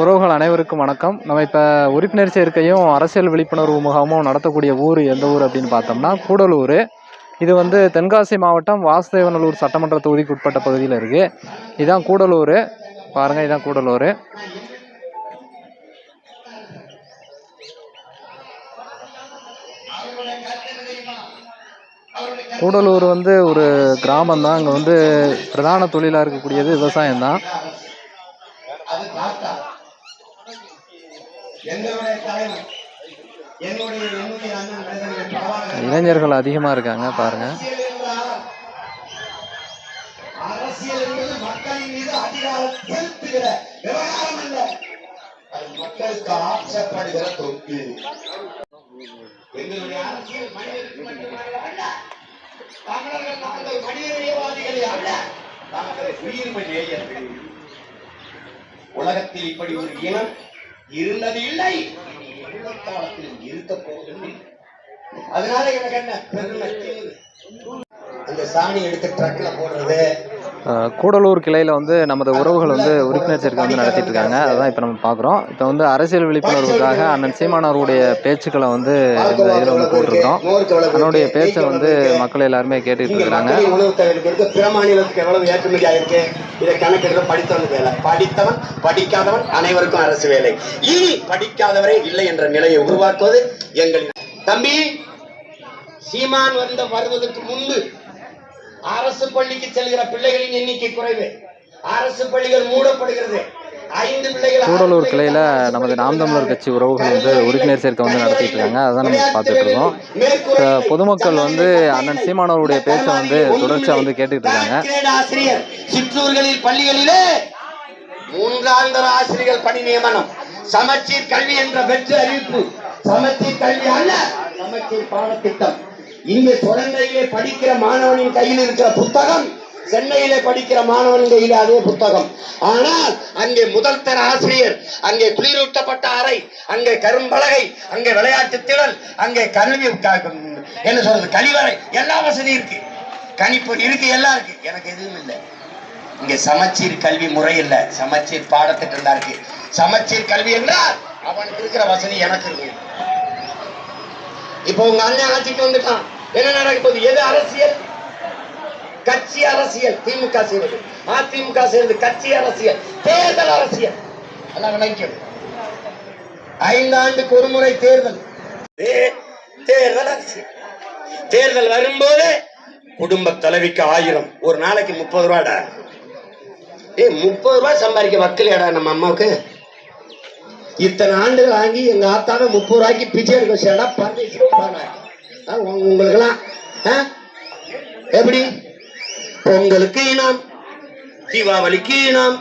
உறவுகள் அனைவருக்கும் வணக்கம். நம்ம இப்போ உறுப்பினர் சேர்க்கையும் அரசியல் விழிப்புணர்வு முகாமும் நடத்தக்கூடிய ஊர் எந்த ஊர் அப்படின்னு பார்த்தோம்னா கூடலூர். இது வந்து தென்காசி மாவட்டம் வாசுதேவநல்லூர் சட்டமன்ற தொகுதிக்கு உட்பட்ட பகுதியில் இருக்குது இதுதான் கூடலூர். பாருங்கள் இதுதான் கூடலூர். கூடலூர் வந்து ஒரு கிராமம் தான் அங்கே வந்து பிரதான தொழிலாக இருக்கக்கூடியது விவசாயம்தான் தான் அது தாத்தா எங்களுடைய தலைவர் என்னுடைய என்னுடைய அண்ணன் நடுவர்கள் பிரபாகரன் இளைஞர்கள் அதிகமாக இருக்காங்க பாருங்கள் அரசியல் என்றால் அரசியல் என்பது மக்களின் மீது அதிகாரம் செலுத்துகிற விவகாரம் அல்ல. அது மக்களுக்கு ஆட்சப்படுகிற தொக்கு எங்களுடைய அரசியல் மனிதருக்கு மட்டுமல்ல அல்ல தமிழர்கள் நாங்கள் மனிதநேயவாதிகளே அல்ல நாங்கள் உயிர்மை நேயர்கள். உலகத்தில் இப்படி ஒரு இனம் இருந்தது இல்லை இனி இருக்க போவதில்லை அதனால எனக்கு என்ன? பெருமை அந்த சாணி எடுத்து ட்ரக்ல போடுறது கூடலூர் கிளையில் வந்து நமது உறவுகள் வந்து உறுப்பினர் சேர்க்கை வந்து நடத்திட்டு இருக்காங்க. அதான் இப்போ நம்ம பார்க்குறோம் இப்போ வந்து அரசியல் விழிப்புணர்வுக்காக அண்ணன் சீமானவருடைய பேச்சுக்களை வந்து இந்த இதில் வந்து போட்டிருக்கோம் அதனுடைய பேச்சை வந்து மக்கள் எல்லாருமே கேட்டுட்டு இருக்கிறாங்க. பிற மாநிலத்துக்கு எவ்வளவு ஏற்றுமதி ஆயிருக்கு இதை கணக்கெடுக்க படித்தவனுக்கு வேலை. படித்தவன் படிக்காதவன் அனைவருக்கும் அரசு வேலை. இனி படிக்காதவரே இல்லை என்ற நிலையை உருவாக்குவது எங்களின் தம்பி சீமான் வந்த வருவதற்கு முன்பு அரசு பள்ளிக்கு செல்கிற பிள்ளைகளின் எண்ணிக்கை குறைவு. அரசு பள்ளிகள் மூடப்படுகிறது. கூடலூர் கிளையில் நமது நாம் தமிழர் கட்சி உறவுகள் வந்து உறுப்பினர் சேர்க்கை வந்து நடத்திட்டு இருக்காங்க. அதான் நம்ம பார்த்துட்டு இருக்கோம். பொதுமக்கள் வந்து அண்ணன் சீமானவருடைய பேச்சை வந்து தொடர்ச்சியாக வந்து கேட்டுட்டு இருக்காங்க. சிற்றூர்களில் பள்ளிகளிலே மூன்றாந்தர ஆசிரியர்கள் பணி நியமனம். சமச்சீர் கல்வி என்ற வெற்று அறிவிப்பு. சமச்சீர் கல்வி அல்ல சமச்சீர் பாடத்திட்டம். இங்கே குழந்தையிலே படிக்கிற மாணவனின் கையில் இருக்கிற புத்தகம் சென்னையிலே படிக்கிற மாணவன் கையில் அதே புத்தகம். ஆனால் அங்கே முதல் தர ஆசிரியர் அங்கே குளிரூட்டப்பட்ட அறை அங்கே கரும்பலகை அங்கே விளையாட்டு திறன் அங்கே கல்வி என்ன சொல்றது கழிவறை எல்லா வசதியும் இருக்கு. கணிப்பு இருக்கு எல்லாம் இருக்கு. எனக்கு எதுவும் இல்லை. இங்க சமச்சீர் கல்வி முறை இல்லை. சமச்சீர் பாடத்திட்டம் தான் இருக்கு. சமச்சீர் கல்வி என்றால் அவனுக்கு இருக்கிற வசதி எனக்கு இருக்கு. இப்போ உங்க அண்ணன் ஆட்சிக்கு வந்துட்டான். என்ன நடக்க எது அரசியல்? கட்சி அரசியல். திமுக செய்வது அதிமுக செய்வது கட்சி அரசியல். தேர்தல் அரசியல். எல்லாம் விளைக்கும் ஐந்தாண்டுக்கு ஒரு முறை தேர்தல். தேர்தல் அரசியல். தேர்தல் வரும்போது குடும்ப தலைவிக்கு ஆயிரம். ஒரு நாளைக்கு முப்பது ரூபாடா ஏய் முப்பது ரூபாய் சம்பாதிக்க வக்கலையாடா நம்ம அம்மாவுக்கு? இத்தனை ஆண்டுகள் வாங்கி எங்க ஆத்தாவை முப்பது ரூபாய்க்கு பிச்சை எடுக்க வச்சாடா? பாருங்க உங்களுக்கெல்லாம் எப்படி? பொங்கலுக்கு இனம் தீபாவளிக்கு இனம்.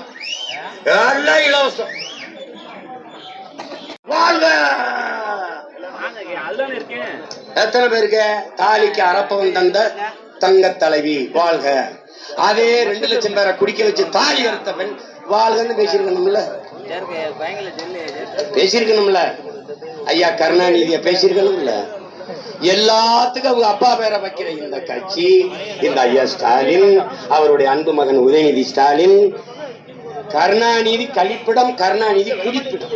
எல்லாம் இலவசம்? வாழ்க! எத்தனை பேருக்கு? தாலிக்கு அரப்பவன் தந்த தங்க தலைவி வாழ்க. அதே ரெண்டு லட்சம் பேரை குடிக்க வச்சு தாலி அறுத்த பெண் வாழ்கன்னு பேசியிருக்கணும்ல? பேசியிருக்கணும்ல? ஐயா கருணாநிதிய பேசியிருக்கணும்ல? எல்லாத்துக்கும் அவங்க அப்பா பேரை வைக்கிற இந்த கட்சி இந்த ஐயா ஸ்டாலின் அவருடைய அன்பு மகன் உதயநிதி ஸ்டாலின் கருணாநிதி கழிப்பிடம் கருணாநிதி குடிப்பிடம்.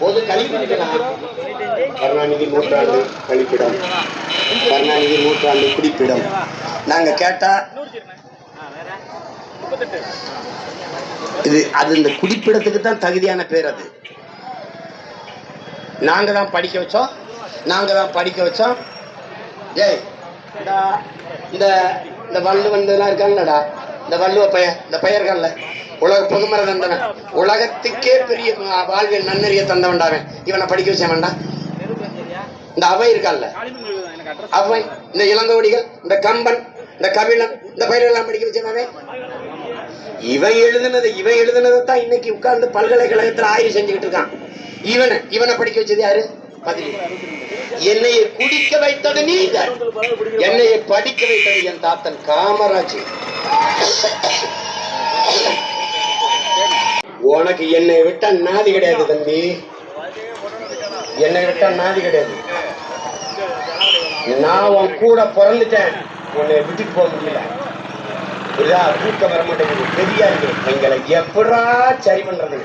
பொது கழிப்பிடம் கருணாநிதி நூற்றாண்டு கழிப்பிடம். கருணாநிதி நூற்றாண்டு குடிப்பிடம். நாங்க கேட்டா இது அது இந்த குடிப்பிடத்துக்கு தான் தகுதியான பேர் அது. நாங்கள் தான் படிக்க வச்சோம். நாங்கள் தான் படிக்க வச்சோம். ஏய் இந்த இந்த வள்ளு வந்ததுலாம் இருக்காங்கடா இந்த வள்ளுவ பையன் இந்த பையன் உலக பொதுமர தந்தவன். உலகத்துக்கே பெரிய வாழ்வியல் நன்னறிய தந்தவன்டாவன் இவனை படிக்க வச்சேன் வேண்டாம் இந்த அவை இருக்கால அவை இந்த இளங்கோடிகள் இந்த கம்பன் இந்த கபிலன் இந்த பயிரெல்லாம் படிக்க வச்சேன் இவன் எழுதுனது இவன் எழுதுனதை தான் இன்னைக்கு உட்கார்ந்து பல்கலைக்கழகத்துல ஆய்வு செஞ்சுக்கிட்டு இருக்கான். இவனை இவனை படிக்க வச்சது யாரு? பதில். குடிக்க வைத்தது நீ என்னையை படிக்க வைத்தது என் தாத்தன் காமராஜ். உனக்கு என்னை விட்டா நாதி கிடையாது தம்பி. என்னை விட்டா நாதி கிடையாது. நான் உன் கூட பிறந்துட்டேன். உன்னை விட்டுட்டு போக முடியல. புரியுதா? தூக்கம் வர மாட்டேங்குது. பெரியா இருக்கு எங்களை எப்படா சரி பண்றது?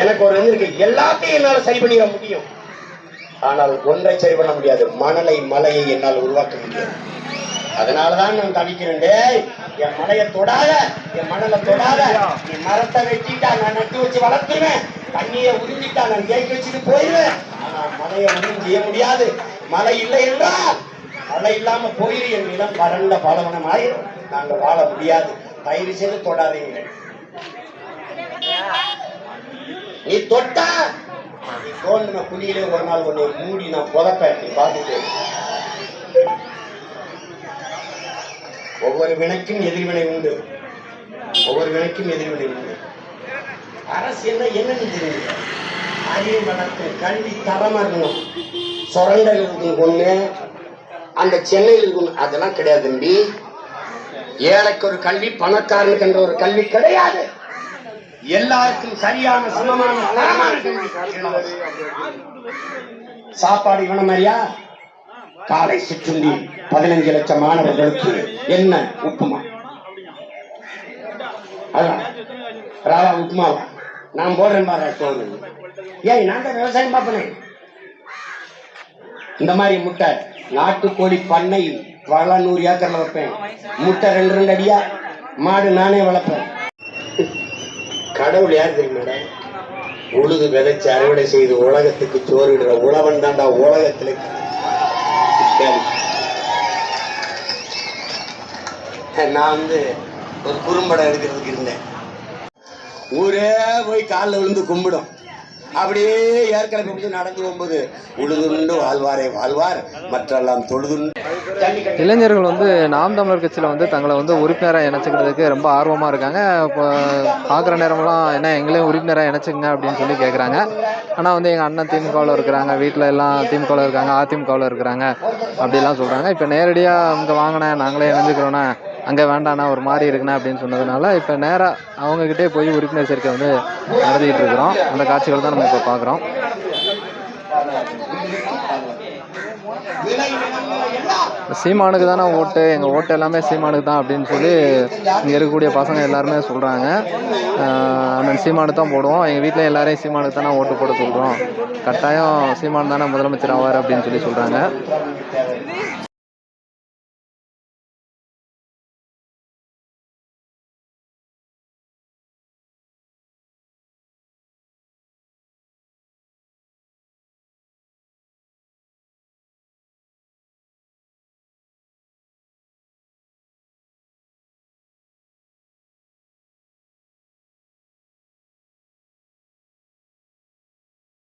எனக்கு ஒரு இது இருக்கு. எல்லாத்தையும் என்னால சரி பண்ணிட முடியும். ஆனால் ஒன்றை சரி பண்ண முடியாது. மணலை மலையை என்னால் உருவாக்க முடியாது. அதனாலதான் நான் தவிக்கிறேன் டேய் என் மலையை தொடாத என் மணலை தொடாத. நீ மரத்தை வெட்டிட்டா நான் நட்டு வச்சு வளர்த்துருவேன். தண்ணியை உறிஞ்சிட்டா நான் தேக்கி வச்சுட்டு போயிடுவேன். ஆனா மலையை ஒன்றும் செய்ய முடியாது. மழை இல்லை என்றால் மழை இல்லாம போயிரு. என் நிலம் வறண்ட பாலவனம் ஆயிரும். நாங்க வாழ முடியாது. தயவு செய்து தொடாதீங்க நீ தொட்டா? நீ தோண்டின குழியிலே ஒரு நாள் ஒன்று மூடி நான் புதப்பேன். பார்த்துட்டேன் பார்த்துட்டு ஒவ்வொரு வினைக்கும் எதிர்வினை உண்டு. ஒவ்வொரு வினைக்கும் எதிர்வினை உண்டு. அரசியல் என்னன்னு தெரியுங்க அறிவு வளர்த்து கல்வி தரமா இருக்கணும். சுரண்டல் இருக்கணும் ஒண்ணு அந்த சென்னையில் இருக்கணும் அதெல்லாம் கிடையாது தம்பி. ஏழைக்கு ஒரு கல்வி பணக்காரனுக்கு என்ற ஒரு கல்வி கிடையாது. எல்லாருக்கும் சரியான சமமான சாப்பாடு இவனும் மாதிரியா காலை சிற்றுண்டி பதினஞ்சு லட்சம் மாணவர்களுக்கு என்ன உப்புமா? அதான். ராவா உப்புமாவா? நான் போடுறேன் பாரு சோறு ஏய் நான் தான் விவசாயம் பார்ப்பனேன் இந்த மாதிரி முட்டை நாட்டுக்கோழி பண்ணை பல நூறு ஏக்கர்ல வைப்பேன். முட்டை ரெண்டு ரெண்டு அடியா? மாடு நானே வளர்ப்பேன். கடவுள் யார் தெரியுமாடா உழுது விதைச்சு அறுவடை செய்து உலகத்துக்கு சோறுகிற உழவன் தாண்டா உலகத்துல. நான் வந்து ஒரு குறும்படம் எடுக்கிறதுக்கு இருந்தேன். ஊரே போய் காலில் விழுந்து கும்பிடும். அப்படியே ஏற்கனவே நடந்து போகும்போது உழுதுண்டு வாழ்வாரே வாழ்வார். மற்றெல்லாம் தொழுதுண்டு இளைஞர்கள் வந்து நாம் தமிழர் கட்சியில் வந்து தங்களை வந்து உறுப்பினராக இணைச்சிக்கிறதுக்கு ரொம்ப ஆர்வமாக இருக்காங்க. இப்போ பார்க்குற நேரமெல்லாம் என்ன எங்களையும் உறுப்பினராக இணைச்சிக்கங்க அப்படின்னு சொல்லி கேட்குறாங்க ஆனால் வந்து எங்கள் அண்ணன் திமுகவில் இருக்கிறாங்க வீட்டில் எல்லாம் திமுகவில் இருக்காங்க அதிமுகவில் இருக்கிறாங்க அப்படிலாம் சொல்கிறாங்க இப்போ நேரடியாக இங்கே வாங்கினேன் நாங்களே இணைஞ்சுக்கிறோண்ணே அங்கே வேண்டாண்ணா ஒரு மாதிரி இருக்குண்ணே அப்படின்னு சொன்னதுனால இப்போ நேராக அவங்கக்கிட்டே போய் உறுப்பினர் சேர்க்கை வந்து நடத்திக்கிட்டு இருக்கிறோம். அந்த காட்சிகள் தான் நம்ம இப்போ பார்க்குறோம் சீமானுக்கு தானே ஓட்டு எங்கள் ஓட்டு எல்லாமே சீமானுக்கு தான் அப்படின்னு சொல்லி இங்கே இருக்கக்கூடிய பசங்க எல்லாருமே சொல்கிறாங்க அண்ணன் சீமானு தான் போடுவோம். எங்கள் வீட்டில் எல்லாரையும் சீமானுக்கு தானே ஓட்டு போட சொல்கிறோம் கட்டாயம் சீமானு தானே முதலமைச்சர் ஆவார் அப்படின்னு சொல்லி சொல்கிறாங்க